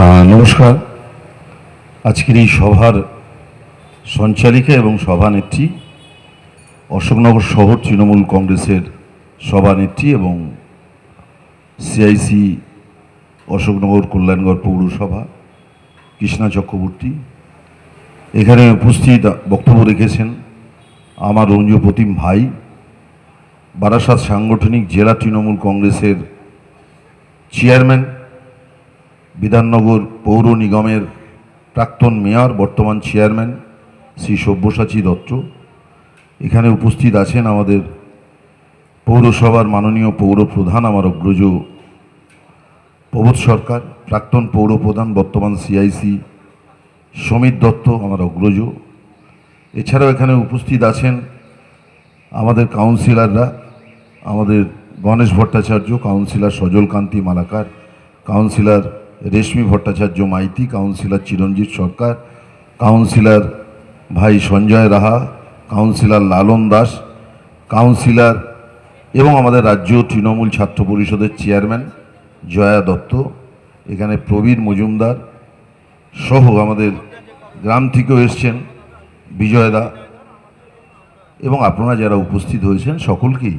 নমস্কার। আজকের এই সভার সঞ্চালিকা এবং সভানেত্রী অশোকনগর শহর তৃণমূল কংগ্রেসের সভানেত্রী এবং সিআইসি অশোকনগর কল্যাণগড় পৌরসভা কৃষ্ণা চক্রবর্তী। এখানে উপস্থিত বক্তব্য রেখেছেন আমার রঞ্জু প্রতিম ভাই, বারাসাত সাংগঠনিক জেলা তৃণমূল কংগ্রেসের চেয়ারম্যান বিধাননগর পৌর নিগমের প্রাক্তন মেয়র, বর্তমান চেয়ারম্যান শ্রী সব্যসাচী দত্ত। এখানে উপস্থিত আছেন আমাদের পৌরসভার মাননীয় পৌর প্রধান আমার অগ্রজ প্রবোধ সরকার, প্রাক্তন পৌর প্রধান, বর্তমান সিআইসি সমীর দত্ত আমার অগ্রজ। এছাড়াও এখানে উপস্থিত আছেন আমাদের কাউন্সিলররা, আমাদের Ganesh Bhattacharya, councillor Sajal Kanti Malakar, councillor Reshmi Bhattacharya Maiti, councillor Chiranjit Sarkar, councillor ভাই সঞ্জয় রাহা, কাউন্সিলর লালন দাস, কাউন্সিলর এবং আমাদের রাজ্য তৃণমূল ছাত্র পরিষদের চেয়ারম্যান জয়া দত্ত, এখানে প্রবীর মজুমদার সহ আমাদের গ্রাম থেকেও এসছেন বিজয়দা এবং আপনারা যারা উপস্থিত হয়েছেন সকলকেই।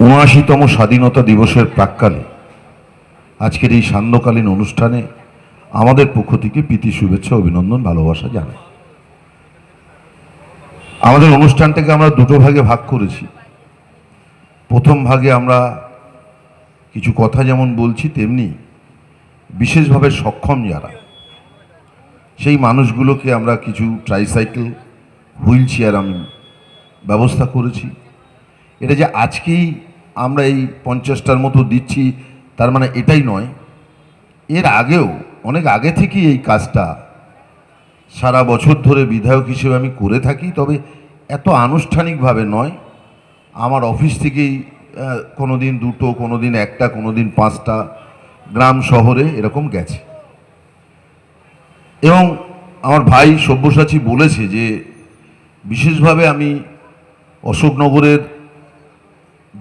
উনআশিতম স্বাধীনতা দিবসের প্রাক্কালে আজকের এই সান্ধ্যকালীন অনুষ্ঠানে আমাদের পক্ষ থেকে প্রীতি, শুভেচ্ছা, অভিনন্দন, ভালোবাসা জানাই। আমাদের অনুষ্ঠানটাকে আমরা দুটো ভাগে ভাগ করেছি। প্রথম ভাগে আমরা কিছু কথা যেমন বলছি, তেমনি বিশেষভাবে সক্ষম যারা, সেই মানুষগুলোকে আমরা কিছু ট্রাইসাইকেল হুইল চেয়ার আমি ব্যবস্থা করেছি। এটা যে আজকেই আমরা এই পঞ্চাশটার মতো দিচ্ছি তার মানে এটাই নয়, এর আগেও, অনেক আগে থেকেই এই কাজটা সারা বছর ধরে বিধায়ক হিসেবে আমি করে থাকি, তবে এত আনুষ্ঠানিকভাবে নয়। আমার অফিস থেকেই কোনো দিন দুটো কোনো দিন একটা কোনো দিন পাঁচটা গ্রাম শহরে এরকম গেছে। এবং আমার ভাই সব্যসাচী বলেছে যে, বিশেষভাবে আমি অশোকনগরের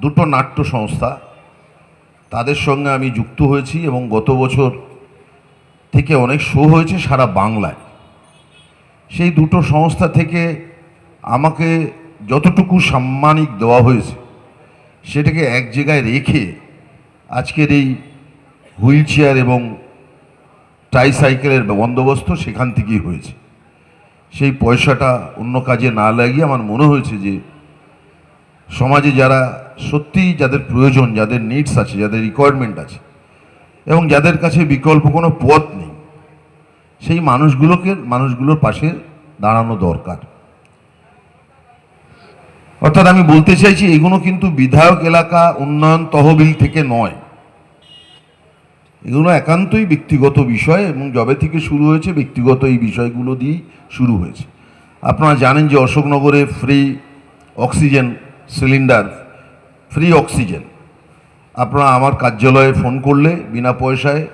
দুটো নাট্য সংস্থা তাদের সঙ্গে আমি যুক্ত হয়েছি এবং গত বছর থেকে অনেক শো হয়েছে সারা বাংলায়। সেই দুটো সংস্থা থেকে আমাকে যতটুকু সাম্মানিক দেওয়া হয়েছে, সেটাকে এক জায়গায় রেখে আজকের এই হুইল চেয়ার এবং ট্রাইসাইকেলের বন্দোবস্ত সেখান থেকেই হয়েছে। সেই পয়সাটা অন্য কাজে না লাগিয়ে আমার মনে হয়েছে যে সমাজে যারা সত্যিই যাদের প্রয়োজন, যাদের নিডস আছে, যাদের রিকোয়ারমেন্ট আছে, এবং যাদের কাছে বিকল্প কোনো পথ নেই, সেই মানুষগুলোকে, মানুষগুলোর পাশে দাঁড়ানো দরকার। অর্থাৎ আমি বলতে চাইছি, এগুলো কিন্তু বিধায়ক এলাকা উন্নয়ন তহবিল থেকে নয়। এগুলো একান্তই ব্যক্তিগত বিষয় এবং যবে থেকে শুরু হয়েছে, ব্যক্তিগত এই বিষয়গুলো দিয়েই শুরু হয়েছে। আপনারা জানেন যে অশোকনগরে free oxygen cylinder free oxygen. আপনারা আমার কার্যালয়ে ফোন করলে বিনা পয়সায়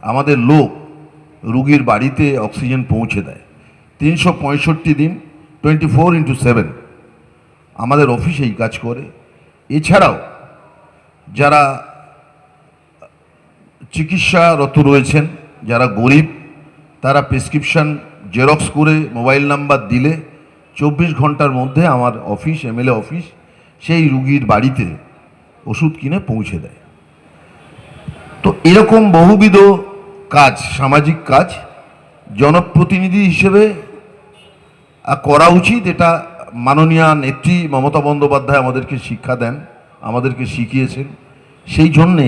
আমাদের লোক রুগীর বাড়িতে অক্সিজেন পৌঁছে দেয়। তিনশো পঁয়ষট্টি দিন টোয়েন্টি ফোর ইন্টু সেভেন। আমাদের অফিস এই কাজ করে। এছাড়াও যারা চিকিৎসারত রয়েছেন, যারা গরিব, তারা প্রেসক্রিপশন জেরক্স করে মোবাইল নাম্বার দিলে চব্বিশ ঘণ্টার মধ্যে আমার অফিস, এমএলএ অফিস সেই রুগীর বাড়িতে ওষুধ কিনে পৌঁছে দেয়। তো এরকম বহুবিধ কাজ, সামাজিক কাজ জনপ্রতিনিধি হিসেবে করা উচিত। এটা মাননীয় নেত্রী মমতা বন্দ্যোপাধ্যায় আমাদেরকে শিক্ষা দেন, আমাদেরকে শিখিয়েছেন। সেই জন্যে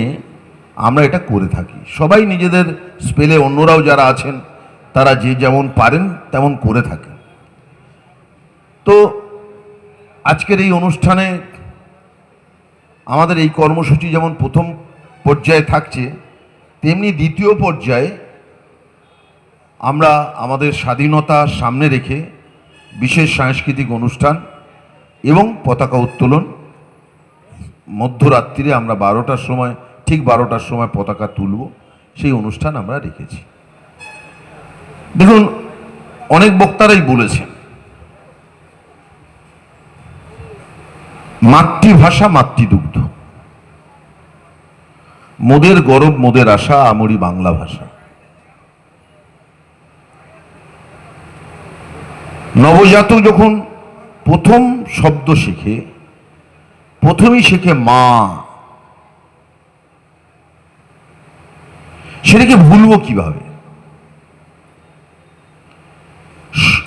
আমরা এটা করে থাকি। সবাই নিজেদের স্পেলে অন্যরাও যারা আছেন, তারা যে যেমন পারেন তেমন করে থাকেন। তো আজকের এই অনুষ্ঠানে আমাদের এই কর্মসূচি যেমন প্রথম পর্যায়ে থাকছে, তেমনি দ্বিতীয় পর্যায়ে আমরা আমাদের স্বাধীনতা সামনে রেখে বিশেষ সাংস্কৃতিক অনুষ্ঠান এবং পতাকা উত্তোলন, মধ্যরাত্রিরে আমরা বারোটার সময়, ঠিক বারোটার সময় পতাকা তুলব, সেই অনুষ্ঠান আমরা রেখেছি। দেখুন, অনেক বক্তারাই বলেছেন মাতৃভাষা মাতৃদুগ্ধ। মোদের গরব, মোদের আশা, আমরি বাংলা ভাষা। নবজাতক যখন প্রথম শব্দ শেখে, প্রথমেই শেখে মা। সেটাকে ভুলবো কীভাবে?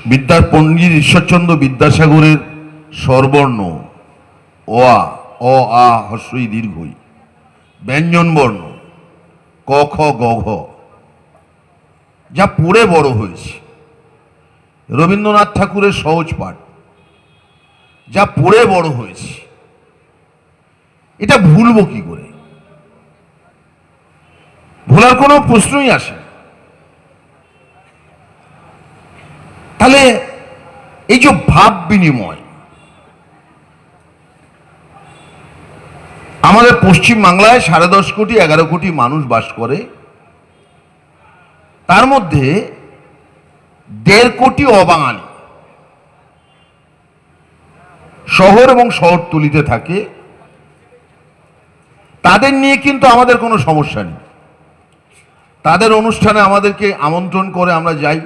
বিদ্যার পণ্ডিত ঈশ্বরচন্দ্র বিদ্যাসাগরের স্বরবর্ণ। অ আ অ আ হস্যই দীর্ঘই। ব্যঞ্জন বর্ণ, ক, খ, গ, ঘ। যা পড়ে বড় হয়েছে। রবীন্দ্রনাথ ঠাকুরের সহজ পাঠ, যা পড়ে বড় হয়েছে। এটা ভুলবো কি করে? ভোলার কোনো প্রশ্নই আসে। তাহলে এই যে ভাব বিনিময় আমাদের পশ্চিম বাংলায় সাড়ে দশ কোটি, এগারো কোটি মানুষ বাস করে। তার মধ্যে দেড় কোটি অবাঙালি। শহর এবং শহরতলিতে থাকে। তাদের নিয়ে কিন্তু আমাদের কোনো সমস্যা নেই। তাদের অনুষ্ঠানে আমাদেরকে আমন্ত্রণ করে আমরা যাই।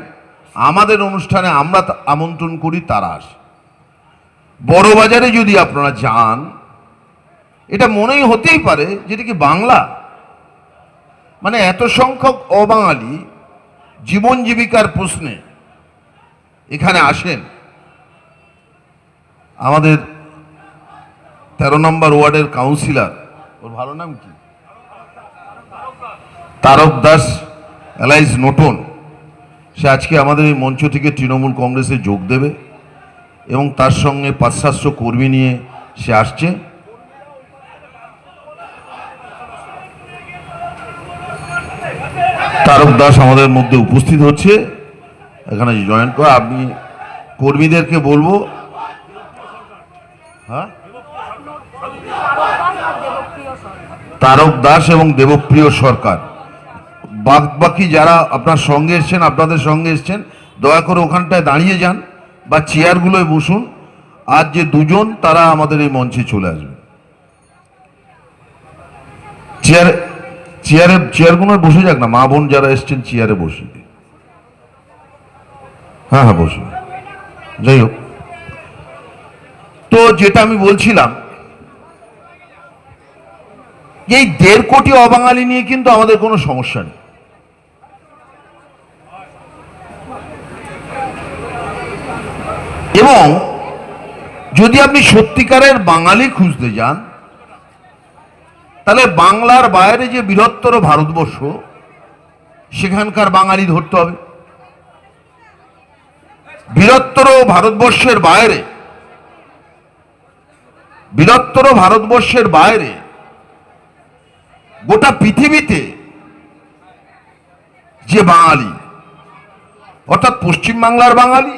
আমাদের অনুষ্ঠানে আমরা আমন্ত্রণ করি তারা আসে। বড় বাজারে যদি আপনারা যান এটা মনেই হতেই পারে যেটা কি বাংলা। মানে এত সংখ্যক অবাঙালি জীবন জীবিকার প্রশ্নে এখানে আসেন। আমাদের তেরো নম্বর ওয়ার্ডের কাউন্সিলর, ওর ভালো নাম কি? তারক দাস এলাইস নোটন। সে আজকে আমাদের এই মঞ্চ থেকে তৃণমূল কংগ্রেসে যোগ দেবে এবং তার সঙ্গে সাতশো কর্মী নিয়ে সে আসছে। তারক দাস আমাদের মধ্যে উপস্থিত হচ্ছে। এখানে জয়েন করে, আপনি কর্মীদেরকে বলব। হ্যাঁ? তারক দাস এবং দেবপ্রিয় সরকার। বাদ বাকি যারা আপনার সঙ্গে এসছেন, আপনাদের সঙ্গে এসছেন, দয়া করে ওখানটায় দাঁড়িয়ে যান বা চেয়ারগুলোয় বসুন। আর যে দুজন, তারা আমাদের এই মঞ্চে চলে আসবে। চেয়ার চেয়ারে চেয়ারগুলো বসে যাক না। মা বোন যারা এসছেন চেয়ারে বসে। হ্যাঁ হ্যাঁ বসুন। যাই হোক। তো যেটা আমি বলছিলাম, এই দেড় কোটি অবাঙালি নিয়ে কিন্তু আমাদের কোনো সমস্যা নেই। এবং যদি আপনি সত্যিকারের বাঙালি খুঁজতে যান তাহলে বাংলার বাইরে যে বৃহত্তর ভারতবর্ষ, সেখানকার বাঙালি ধরতে হবে। বৃহত্তর ভারতবর্ষের বাইরে, বৃহত্তর ভারতবর্ষের বাইরে গোটা পৃথিবীতে যে বাঙালি, অর্থাৎ পশ্চিমবাংলার বাঙালি,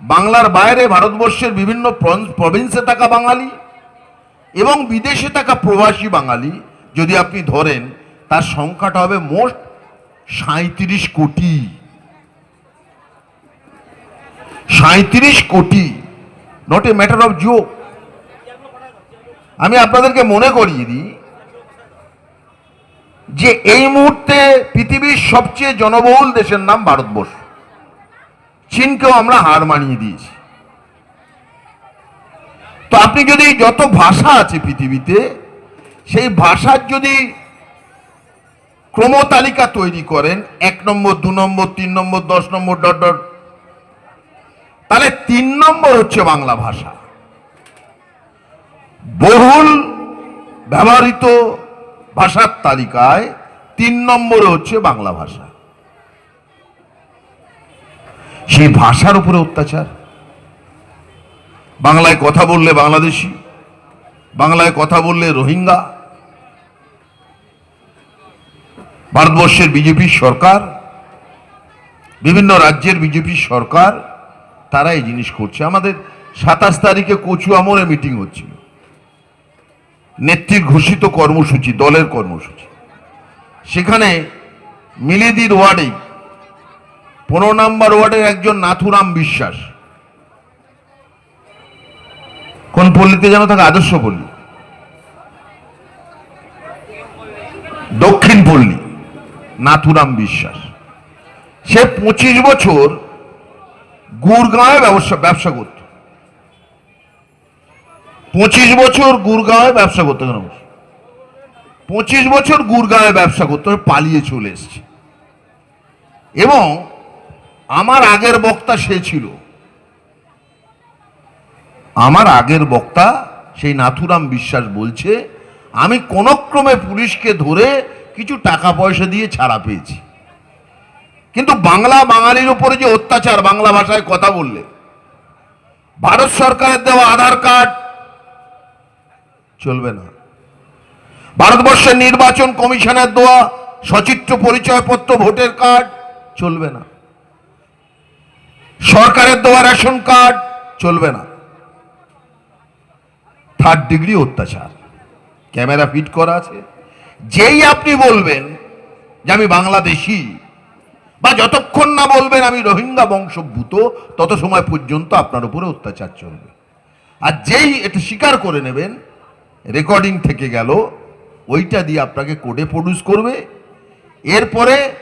বাংলার বাইরে ভারতবর্ষের বিভিন্ন প্রভিন্সে থাকা বাঙালি এবং বিদেশে থাকা প্রবাসী বাঙালি, যদি আপনি ধরেন, তার সংখ্যাটা হবে মোট সাঁত্রিশ কোটি। সাঁত্রিশ কোটি। Not a matter of joke আমি আপনাদেরকে মনে করিয়ে দিই যে এই মুহূর্তে পৃথিবীর সবচেয়ে জনবহুল দেশের নাম ভারতবর্ষ। চীনকেও আমরা হার মানিয়ে দিয়েছি। তো আপনি যদি যত ভাষা আছে পৃথিবীতে, সেই ভাষার যদি ক্রমতালিকা তৈরি করেন, এক নম্বর, দু নম্বর, তিন নম্বর, দশ নম্বর, ডট ডট, তাহলে তিন নম্বর হচ্ছে বাংলা ভাষা। বহুল ব্যবহৃত ভাষার তালিকায় তিন নম্বরে হচ্ছে বাংলা ভাষা। সেই ভাষার উপরে অত্যাচার। বাংলায় কথা বললে বাংলাদেশি, বাংলায় কথা বললে রোহিঙ্গা, ভারতবর্ষের বিজেপি সরকার, বিভিন্ন রাজ্যের বিজেপি সরকার, তারা এই জিনিস করছে। আমাদের সাতাশ তারিখে কচুয়ামরে মিটিং হচ্ছিল। নেত্রীর ঘোষিত কর্মসূচি, দলের কর্মসূচি। সেখানে মিলিদির ওয়ার্ডে পনেরো নম্বর ওয়ার্ডের একজন নাথুরাম বিশ্বাস কোন পল্লীতে যেন থাকে আদর্শ পল্লী? দক্ষিণ পল্লী, নাথুরাম বিশ্বাস। সে পঁচিশ বছর গুড়গাঁয়ে ব্যবসা ব্যবসা করত। পঁচিশ বছর গুড়গাঁয়ে ব্যবসা করতে কেন? পঁচিশ বছর গুড়গাঁয়ে ব্যবসা করতে পালিয়ে চলে এসছে। এবং আমার আগের বক্তা সে ছিল। আমার আগের বক্তা সেই নাথুরাম বিশ্বাস বলছে, আমি কোন ক্রমে পুলিশকে ধরে কিছু টাকা পয়সা দিয়ে ছাড়া পেয়েছি। কিন্তু বাংলা বাঙালির উপরে যে অত্যাচার, বাংলা ভাষায় কথা বললে, ভারত সরকারের দেওয়া আধার কার্ড চলবে না। ভারতবর্ষের নির্বাচন কমিশনের দেওয়া সচিত্র পরিচয়পত্র, ভোটের কার্ড চলবে না। সরকারের দেওয়া রেশন কার্ড চলবে না। থার্ড ডিগ্রি অত্যাচার। ক্যামেরা ফিট করা আছে। যেই আপনি বলবেন যে আমি বাংলাদেশি, বা যতক্ষণ না বলবেন আমি রোহিঙ্গা বংশভূত তত সময় পর্যন্ত আপনার উপরে অত্যাচার চলবে। আর যেই এটা স্বীকার করে নেবেন, রেকর্ডিং থেকে গেল, ওইটা দিয়ে আপনাকে কোর্টে প্রডিউস করবে। এরপরে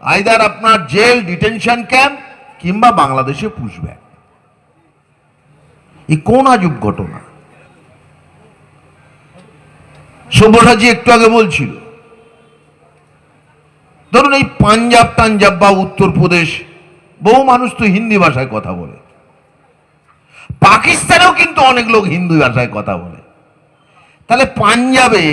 আইদার আপনার জেল, ডিটেনশন ক্যাম্প, কিংবা বাংলাদেশে পুষবে এই কোন আজব ঘটনা? সভ্যসাচী একটু আগে বলছিল। ধরুন এই পাঞ্জাব টাঞ্জাব বা উত্তরপ্রদেশ বহু মানুষ তো হিন্দি ভাষায় কথা বলে। পাকিস্তানেও কিন্তু অনেক লোক হিন্দি ভাষায় কথা বলে। তাহলে পাঞ্জাবে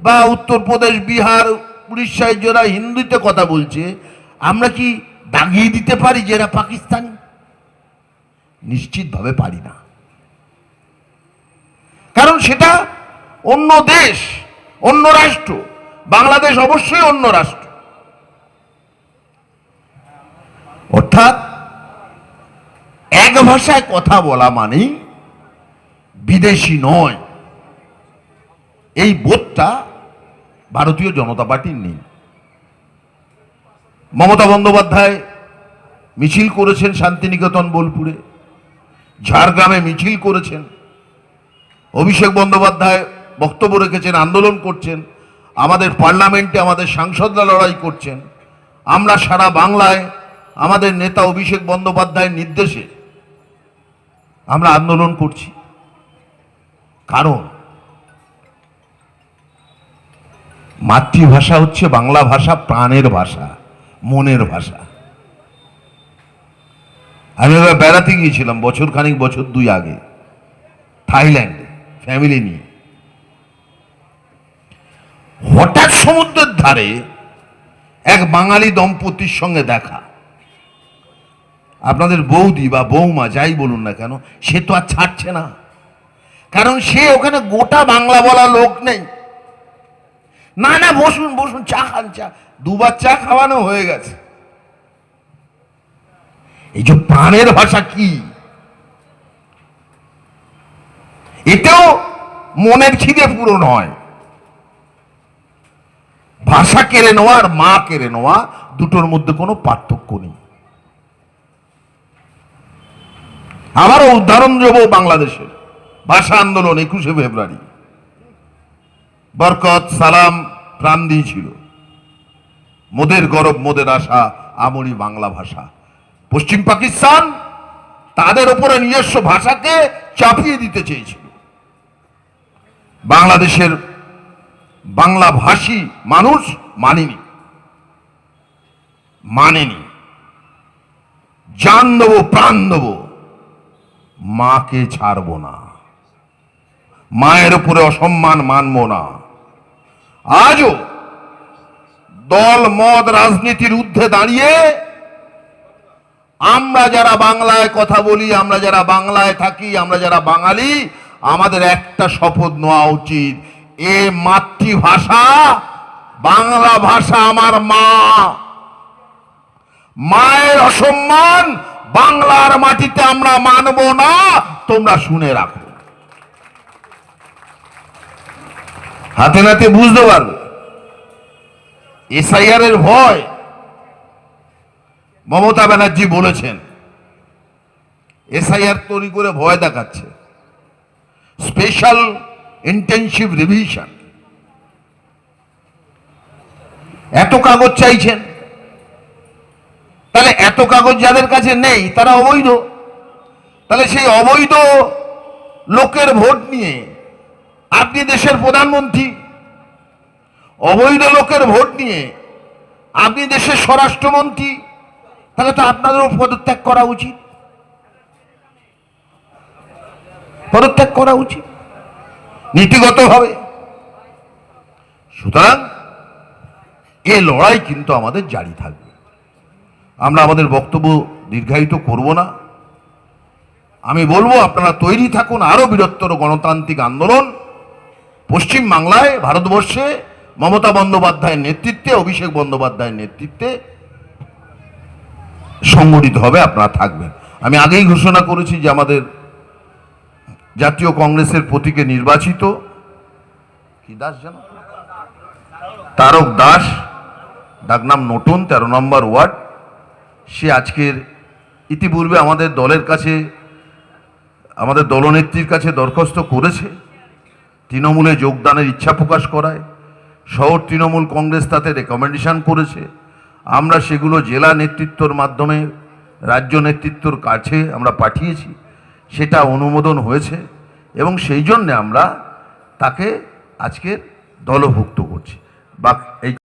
বা উত্তরপ্রদেশ বিহার, উড়িষ্যায় যারা হিন্দিতে কথা বলছে, আমরা কি দাগিয়ে দিতে পারি যে এরা পাকিস্তানি? নিশ্চিতভাবে পারি না। কারণ সেটা অন্য দেশ, অন্য রাষ্ট্র। বাংলাদেশ অবশ্যই অন্য রাষ্ট্র। অর্থাৎ, এক ভাষায় কথা বলা মানেই বিদেশি নয়। এই বোধটা ভারতীয় জনতা পার্টির নেই। মমতা বন্দ্যোপাধ্যায় মিছিল করেছেন শান্তিনিকেতন, বোলপুরে। ঝাড়গ্রামে মিছিল করেছেন। অভিষেক বন্দ্যোপাধ্যায় বক্তব্য রেখেছেন, আন্দোলন করছেন, আমাদের পার্লামেন্টে আমাদের সাংসদরা লড়াই করছেন, আমরা সারা বাংলায় আমাদের নেতা অভিষেক বন্দ্যোপাধ্যায়ের নির্দেশে আমরা আন্দোলন করছি। কারণ মাতৃভাষা হচ্ছে বাংলা ভাষা, প্রাণের ভাষা, মনের ভাষা। আমি এবার বেড়াতে গিয়েছিলাম বছর খানিক বছর দুই আগে, থাইল্যান্ডে ফ্যামিলি নিয়ে। হঠাৎ সমুদ্রের ধারে এক বাঙালি দম্পতির সঙ্গে দেখা। আপনাদের বৌদি বা বৌমা যাই বলুন না কেন, সে তো আর ছাড়ছে না। কারণ সে ওখানে গোটা বাংলা বলা লোক নেই। না না, বসুন বসুন, চা খান, চা। দুবার চা খাওয়ানো হয়ে গেছে। এই যে প্রাণের ভাষা কি? এটাও মনের খিদে পূরণ হয়। ভাষা কেড়ে নেওয়া আর মা কেড়ে নেওয়া দুটোর মধ্যে কোনো পার্থক্য নেই। আবারও উদাহরণ দেব বাংলাদেশের। ভাষা আন্দোলন একুশে ফেব্রুয়ারি। বরকত, সালাম, প্রাণ দিয়েছিল। মোদের গরব, মোদের আশা আমরি বাংলা ভাষা। পশ্চিম পাকিস্তান তাদের ওপরে নিজস্ব ভাষাকে চাপিয়ে দিতে চেয়েছিল। বাংলাদেশের বাংলা ভাষী মানুষ মানেনি। মানেনি। জান দেবো, প্রাণ দেবো, মাকে ছাড়বো না। মায়ের উপরে অসম্মান মানব না। আজও দল, মত, রাজনীতির ঊর্ধ্বে দাঁড়িয়ে আমরা যারা বাংলায় কথা বলি, আমরা যারা বাংলায় থাকি, আমরা যারা বাঙালি, আমাদের একটা শপথ নেওয়া উচিত। এ মাতৃভাষা, বাংলা ভাষা আমার মা। মায়ের অসম্মান বাংলার মাটিতে আমরা মানব না, তোমরা শুনে রাখো। হাতে নাতে বুঝতে পারবে। এসআইআর এর ভয় মমতা ব্যানার্জি বলেছেন। এসআইআর তৈরি করে ভয় দেখাচ্ছে। স্পেশাল ইন্টেনসিভ রিভিশন এত কাগজ চাইছেন? তাহলে এত কাগজ যাদের কাছে নেই, তারা অবৈধ। তাহলে সেই অবৈধ লোকের ভোট নিয়ে আপনি দেশের প্রধানমন্ত্রী, অবৈধ লোকের ভোট নিয়ে আপনি দেশের স্বরাষ্ট্রমন্ত্রী, তাহলে তো আপনাদেরও পদত্যাগ করা উচিত। পদত্যাগ করা উচিত। নীতিগতভাবে। সুতরাং এ লড়াই কিন্তু আমাদের জারি থাকবে। আমরা আমাদের বক্তব্য দীর্ঘায়িত করব না। আমি বলব, আপনারা তৈরি থাকুন আরও বৃহত্তর গণতান্ত্রিক আন্দোলন। পশ্চিম বাংলায় ভারতবর্ষে মমতা বন্দ্যোপাধ্যায়ের নেতৃত্বে, অভিষেক বন্দ্যোপাধ্যায়ের নেতৃত্বে সংগঠিত হবে, আপনারা থাকবেন। আমি আগেই ঘোষণা করেছি যে আমাদের জাতীয় কংগ্রেসের প্রতীকে নির্বাচিত। কি দাস জানো? তারক দাস ডাকনাম নতুন, তেরো নম্বর ওয়ার্ড। সে আজকের ইতিপূর্বে আমাদের দলের কাছে, আমাদের দলনেত্রীর কাছে দরখাস্ত করেছে। তৃণমূলে যোগদানের ইচ্ছা প্রকাশ করায়। শহর তৃণমূল কংগ্রেস তাতে রেকমেন্ডেশন করেছে। আমরা সেগুলো জেলা নেতৃত্বর মাধ্যমে, রাজ্য নেতৃত্বর কাছে আমরা পাঠিয়েছি। সেটা অনুমোদন হয়েছে এবং সেই জন্যে আমরা তাকে আজকে দলভুক্ত করছি। বা এই